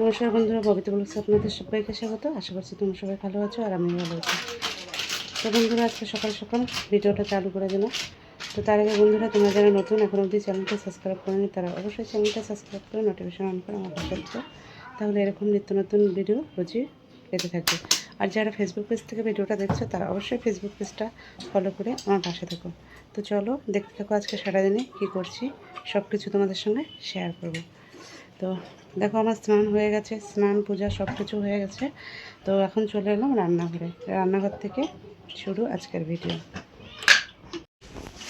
নমস্কার বন্ধুরা ববিতা বলছি আপনাদের সবাইকে স্বাগত। আশা করছি তোমরা সবাই ভালো আছো আর আমি ভালো আছি। তো বন্ধুরা, আজকে সকাল সকাল ভিডিওটা চালু করে দিলাম। তো তার আগে বন্ধুরা, তোমরা যারা নতুন, এখন অবধি চ্যানেলটা সাবস্ক্রাইব করেনি, তারা অবশ্যই চ্যানেলটা সাবস্ক্রাইব করে নোটিফিকেশন অন করে আমার পাশে তাহলে এরকম নিত্য নতুন ভিডিও রোজই পেতে থাকবে। আর যারা ফেসবুক পেজ থেকে ভিডিওটা দেখছ, তারা অবশ্যই ফেসবুক পেজটা ফলো করে আমার পাশে থাকো। তো চলো, দেখতে থাকো আজকে সারাদিনে কী করছি সব কিছু তোমাদের সঙ্গে শেয়ার করব। তো দেখো আমার স্নান হয়ে গেছে, স্নান, পূজা সব কিছু হয়ে গেছে। তো এখন চলে এলাম রান্নাঘরে। রান্নাঘর থেকে শুরু আজকের ভিডিও।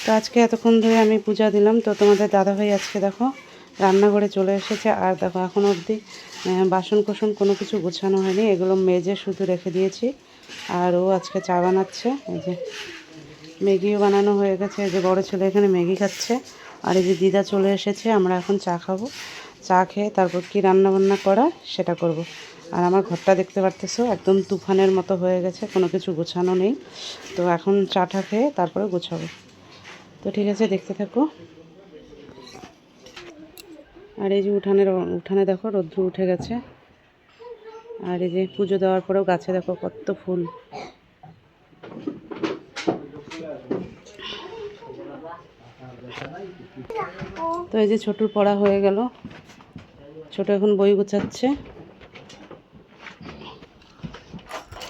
তো আজকে এতক্ষণ ধরে আমি পূজা দিলাম, তো তোমাদের দাদাভাই আজকে দেখো রান্নাঘরে চলে এসেছে। আর দেখো এখন অবধি বাসন কোসন কোনো কিছু গোছানো হয়নি, এগুলো মেজে শুধু রেখে দিয়েছি। আর ও আজকে চা বানাচ্ছে, এই যে ম্যাগিও বানানো হয়ে গেছে। এই যে বড়ো ছেলে এখানে ম্যাগি খাচ্ছে। আর এই যে দিদা চলে এসেছে, আমরা এখন চা খাব। চা খেয়ে তারপর কী রান্নাবান্না করা সেটা করব। আর আমার ঘরটা দেখতে পারতেছো, একদম তুফানের মতো হয়ে গেছে, কোনো কিছু গোছানো নেই। তো এখন চাটা খেয়ে তারপরে গোছাবো। তো ঠিক আছে, দেখতে থাকো। আর এই যে উঠানের উঠানে দেখো, রৌদ্র উঠে গেছে। আর এই যে পুজো দেওয়ার পরেও গাছে দেখো কত ফুল। তো এই যে ছোটুর পড়া হয়ে গেল। ছোট এখন বই গোছাচ্ছে।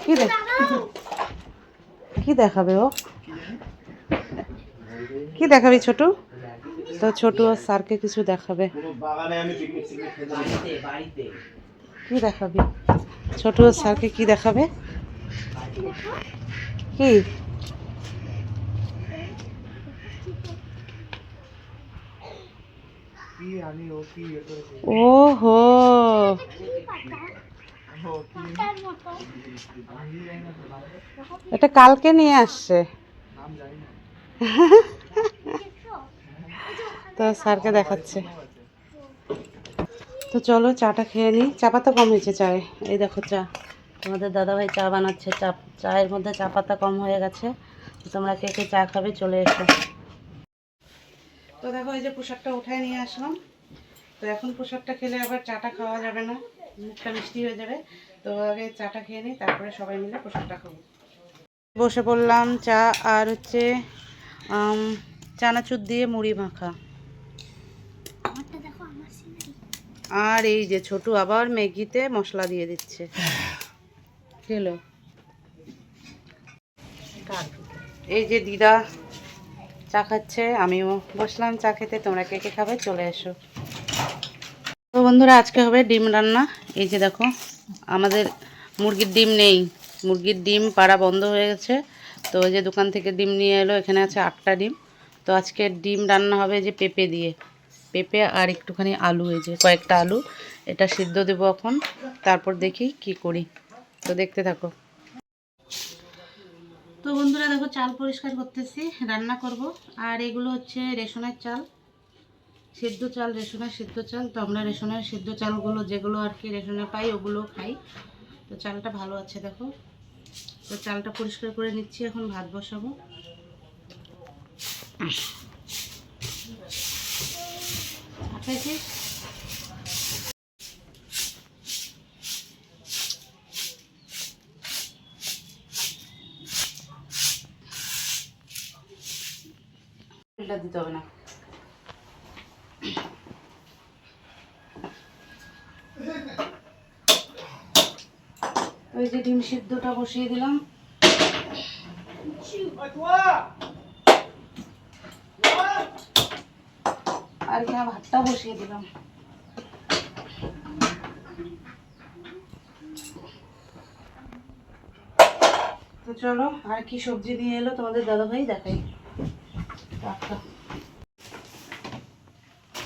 কি দেখ কি দেখাবে ও? কি দেখাবি ছোটু? তো ছোটু আর স্যারকে কিছু দেখাবে। কি দেখাবি? ছোটু আর স্যারকে কি দেখাবে? কি কি আমি ও কি ইয়ে করেছে ওহো ও কি আমি জানি না তো নাম এটা কালকে নিয়ে আসছে। তো স্যারকে দেখাচ্ছে। তো চলো চাটা খেয়ে নিই। চা পাতা কম হয়েছে চায়ে। এই দেখো চা। তোমাদের দাদাভাই চা বানাচ্ছে। চা চায়ের মধ্যে চা পাতা কম হয়ে গেছে। তোমরা কে কে চা খাবে চলে এসো। তো দেখো এই যে পোশাকটা উঠায় নিয়ে আসলাম। তো এখন পোশাকটা খেলে আবার চাটা খাওয়া যাবে না মুখটা মিষ্টি হয়ে যাবে। তো আগে চাটা খেয়ে নিই তারপরে সবাই মিলে পোশাকটা খাব। বসে পড়লাম চা আর হচ্ছে চানাচুর দিয়ে মুড়ি মাখা। আর এই যে ছোটু আবার ম্যাগিতে মশলা দিয়ে দিচ্ছে। খেলো। এই যে দিদা চা খাচ্ছে, আমিও বসলাম চা খেতে, তোমরা কে কে খাবে চলে এসো। তো বন্ধুরা, আজকে হবে ডিম রান্না। এই যে দেখো, আমাদের মুরগির ডিম নেই। মুরগির ডিম পাড়া বন্ধ হয়ে গেছে। তো ওই যে দোকান থেকে ডিম নিয়ে এলো, এখানে আছে আটটা ডিম। তো আজকে ডিম রান্না হবে যে পেঁপে দিয়ে। পেঁপে আর একটুখানি আলু, এই যে কয়েকটা আলু। এটা সিদ্ধ দেবো এখন। তারপর দেখি কি করি। তো দেখতে থাকো। তো বন্ধুরা দেখো চাল পরিষ্কার করতেছি, রান্না করব। আর এগুলো হচ্ছে রেশনের চাল, সিদ্ধ চাল, রেশনের সিদ্ধ চাল। তো আমরা রেশনের সিদ্ধ চালগুলো যেগুলো আর কি রেশনে পাই, ওগুলো খাই। তো চালটা ভালো আছে দেখো। তো চালটা পরিষ্কার করে নিচ্ছি, এখন ভাত বসাবো। আঠাইছিস এটা দিতে হবে না। ওই যে ডিম সিদ্ধটা বসিয়ে দিলাম। আর এখানে ভাতটা বসিয়ে দিলাম। তো চলো, আর কি সবজি নিয়ে এলো তোমাদের দাদাভাই দেখাই। টাকা।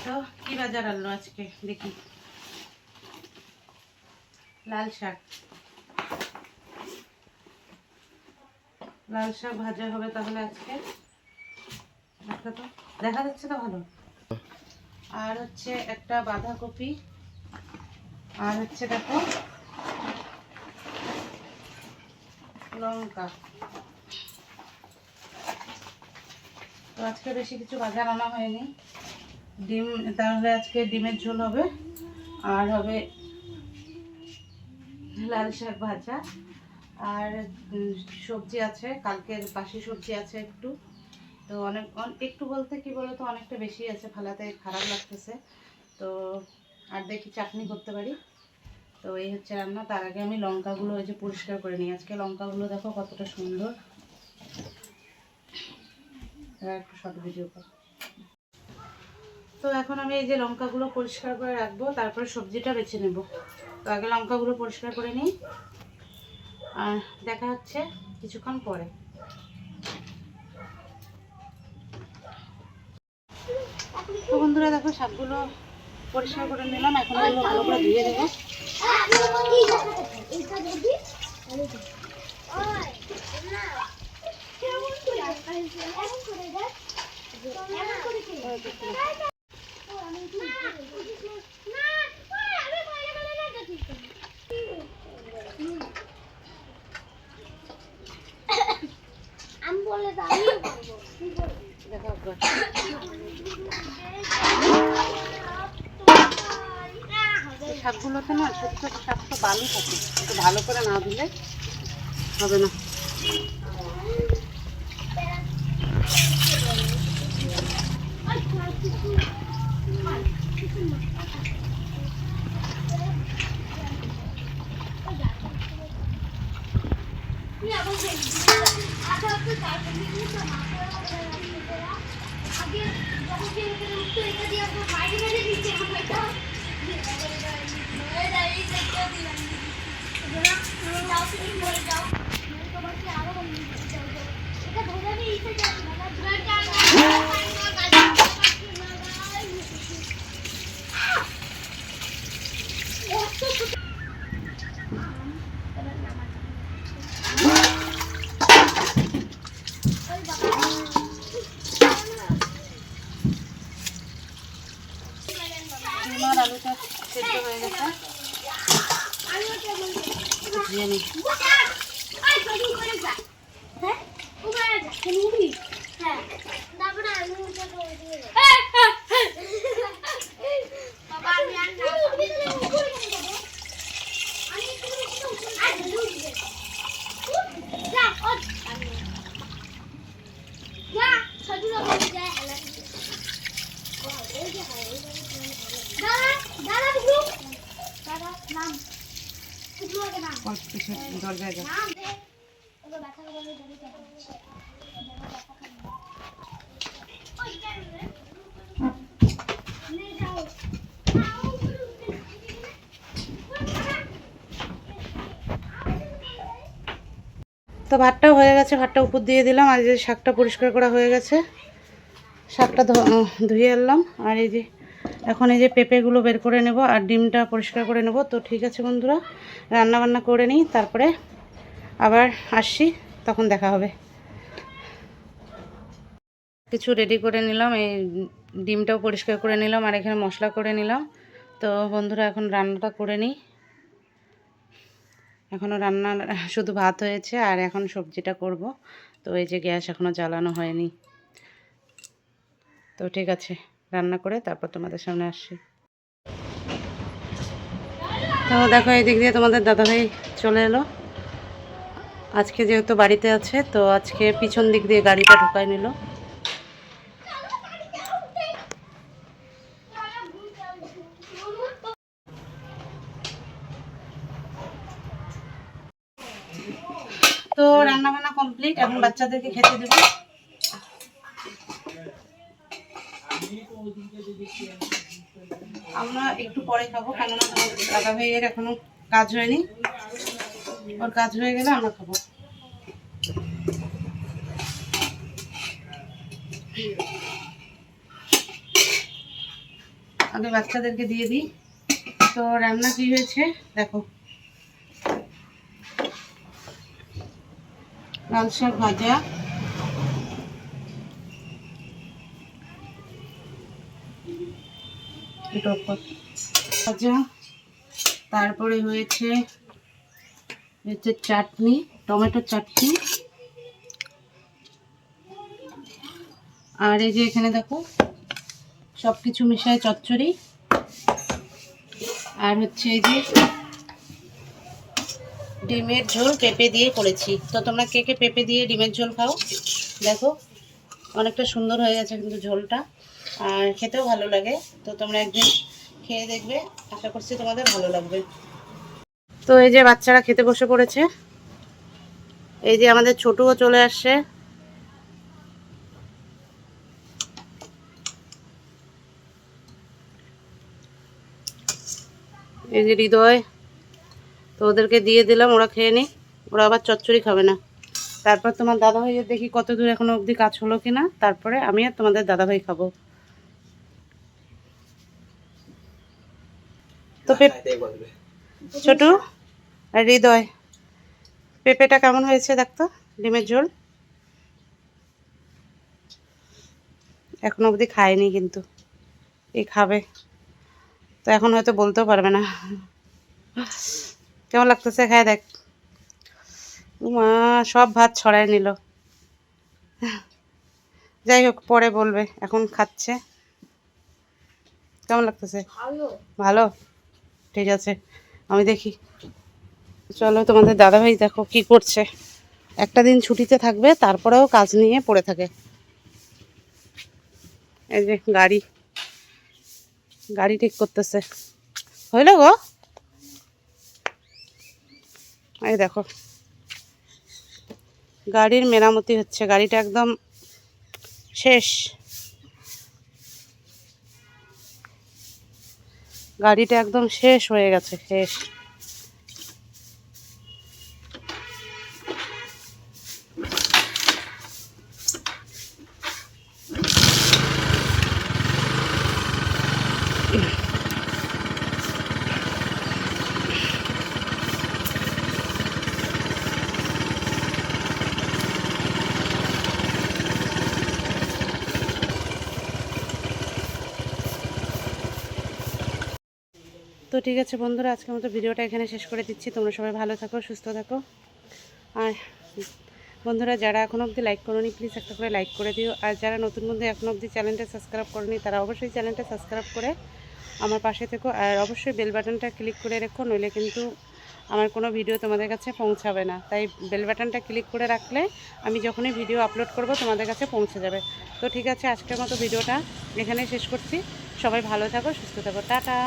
তো কি বাজার আনলো আজকে? দেখি। লাল শাক। লাল শাক ভাজা হবে তাহলে আজকে। দেখা তো, দেখা যাচ্ছে তো ভালো? আর হচ্ছে একটা বাঁধাকপি। আর হচ্ছে দেখো, লঙ্কা। তো আজকে বেশি কিছু বাজার আনা হয়নি। ডিম, তাহলে আজকে ডিমের ঝোল হবে। আর হবে লাল শাক ভাজা। আর সবজি আছে, কালকের বাসি সবজি আছে একটু। তো অনেক একটু বলতে কি বলতো, অনেকটা বেশি আছে, ফালাতে খারাপ লাগতেছে। তো, আর দেখি চাটনি করতে পারি। তো এই হচ্ছে রান্না, তার আগে আমি লঙ্কাগুলো ওই যে পরিষ্কার করে নিই। আজকে লঙ্কাগুলো দেখো কতটা সুন্দর। একটু শর্ট ভিডিও কর। তো এখন আমি এই যে লঙ্কাগুলো পরিষ্কার করে রাখব, তারপরে সবজিটা বেছে নেব। তো আগে লঙ্কাগুলো পরিষ্কার করে নিই। আর দেখা হচ্ছে কিছুক্ষণ পরে। তো বন্ধুরা, দেখো শাকগুলো পরিষ্কার করে নিলাম, এখন ভালো করে? ধুয়ে দেবো আমি বলে দাঁড়িয়ে করব দেখো একবার। এই শাকগুলোতে না ছোট ছোট শাক তো বালু থাকে, একটু ভালো করে না দিলে হবে না আগে যখন কেউ এখানে উঠতো এটা দিয়ে আমরা বাইরে বাইরে দিচ্ছে আমরা এটা দাঁড়িয়ে দেখতে দিলাম যাও তুমি বলে যাও তোমাকে আরও এটা ধরে আমি ইসে যাচ্ছি না আমার আলুটা সেদ্ধ হয়ে গেছে। ধুয়ে নিই দাদা দাদা বুঝু দাদা নাম বুঝু আগে নাম অল্প কিছু তো ভাতটাও হয়ে গেছে, ভাতটা উপর দিয়ে দিলাম। আর যে শাকটা পরিষ্কার করা হয়ে গেছে, শাকটা ধুয়ে আনলাম। আর এই যে এখন এই যে পেঁপেগুলো বের করে নেব আর ডিমটা পরিষ্কার করে নেব। তো ঠিক আছে বন্ধুরা রান্না বান্না করে নিই, তারপরে আবার আসছি, তখন দেখা হবে। কিছু রেডি করে নিলাম, এই ডিমটাও পরিষ্কার করে নিলাম আর এখানে মশলা করে নিলাম। তো বন্ধুরা, এখন রান্নাটা করে নিই। এখনও রান্না শুধু ভাত হয়েছে আর এখন সবজিটা করব। তো এই যে গ্যাস এখনও জ্বালানো হয়নি। তো ঠিক আছে। রান্না করে তারপর তোমাদের সামনে আসছি। তো দেখো, এই দিক দিয়ে তোমাদের দাদাভাই চলে এলো। আজকে যেহেতু বাড়িতে আছে, তো আজকে পিছন দিক দিয়ে গাড়িটা ঢুকাই নিল। তো রান্না বান্না কমপ্লিট এখন বাচ্চাদেরকে খেতে দেবো। আমরা একটু পরে খাব, কেননা দাদা ভাইয়ের এখনও কাজ হয়নি। ওর কাজ হয়ে গেলে আমরা খাব। আগে বাচ্চাদেরকে দিয়ে দিই। তো রান্না কি হয়েছে? দেখো। লাল শাক ভাজা। ভাজা। তারপরে হয়েছে হচ্ছে চাটনি, টমেটো চাটনি। আর এই যে এখানে দেখো সব কিছু মিশায় চচ্চড়ি। আর হচ্ছে এই যে ডিমের ঝোল পেঁপে দিয়ে করেছি। তো তোমরা কে কে পেঁপে দিয়ে ডিমের ঝোল খাও, দেখো। অনেকটা সুন্দর হয়ে গেছে কিন্তু ঝোলটা। আর খেতেও ভালো লাগে। তো তোমরা একদিন খেয়ে দেখবে। আশা করছি তোমাদের ভালো লাগবে। তো এই যে বাচ্চারা খেতে বসে পড়েছে। এই যে আমাদের ছোটুও চলে আসছে। এই যে হৃদয়। তো ওদেরকে দিয়ে দিলাম, ওরা খেয়ে নি ওরা আবার চচ্চড়ি খাবে না। তারপর তোমার দাদা ভাইয়ের দেখি কত দূর এখনও অবধি কাজ হলো কিনা। তারপরে আমি আর তোমাদের দাদা ভাই খাব। তো পেপ- ছোটু আর হৃদয়। পেঁপেটা কেমন হয়েছে দেখতো? ডিমের ঝোল? এখনও অবধি খায়নি কিন্তু। এই খাবে। তো এখন হয়তো বলতেও পারবে না। কেমন লাগতেছে? খায় দেখ। মা সব ভাত ছড়ায় নিল। যাই হোক পরে বলবে। এখন খাচ্ছে। কেমন লাগতেছে? ভালো। ভালো? ঠিক আছে। আমি দেখি। চলো তোমাদের দাদাভাই দেখো কি করছে। একটা দিন ছুটিতে থাকবে, তারপরেও কাজ নিয়ে পড়ে থাকে। এই যে গাড়ি। গাড়ি ঠিক করতেছে। হইল গো? এই দেখো। গাড়ির মেরামতি হচ্ছে। গাড়িটা একদম শেষ। গাড়িটা একদম শেষ হয়ে গেছে শেষ। ঠিক আছে বন্ধুরা, আজকের মতো ভিডিওটা এখানে শেষ করে দিচ্ছি। তোমরা সবাই ভালো থাকো, সুস্থ থাকো। আর বন্ধুরা, যারা এখনও অবধি লাইক করোনি প্লিজ একটা করে লাইক করে দিও। আর যারা নতুন বন্ধু এখনও অবধি চ্যানেলটা সাবস্ক্রাইব করনি, তারা অবশ্যই চ্যানেলটা সাবস্ক্রাইব করে আমার পাশে থেকো। আর অবশ্যই বেল বাটনটা ক্লিক করে রেখো, নইলে কিন্তু আমার কোনো ভিডিও তোমাদের কাছে পৌঁছাবে না। তাই বেল বাটনটা ক্লিক করে রাখলে আমি যখনই ভিডিও আপলোড করব, তোমাদের কাছে পৌঁছে যাবে। তো ঠিক আছে, আজকের মতো ভিডিওটা এখানে শেষ করছি। সবাই ভালো থাকো, সুস্থ থাকো। টাটা!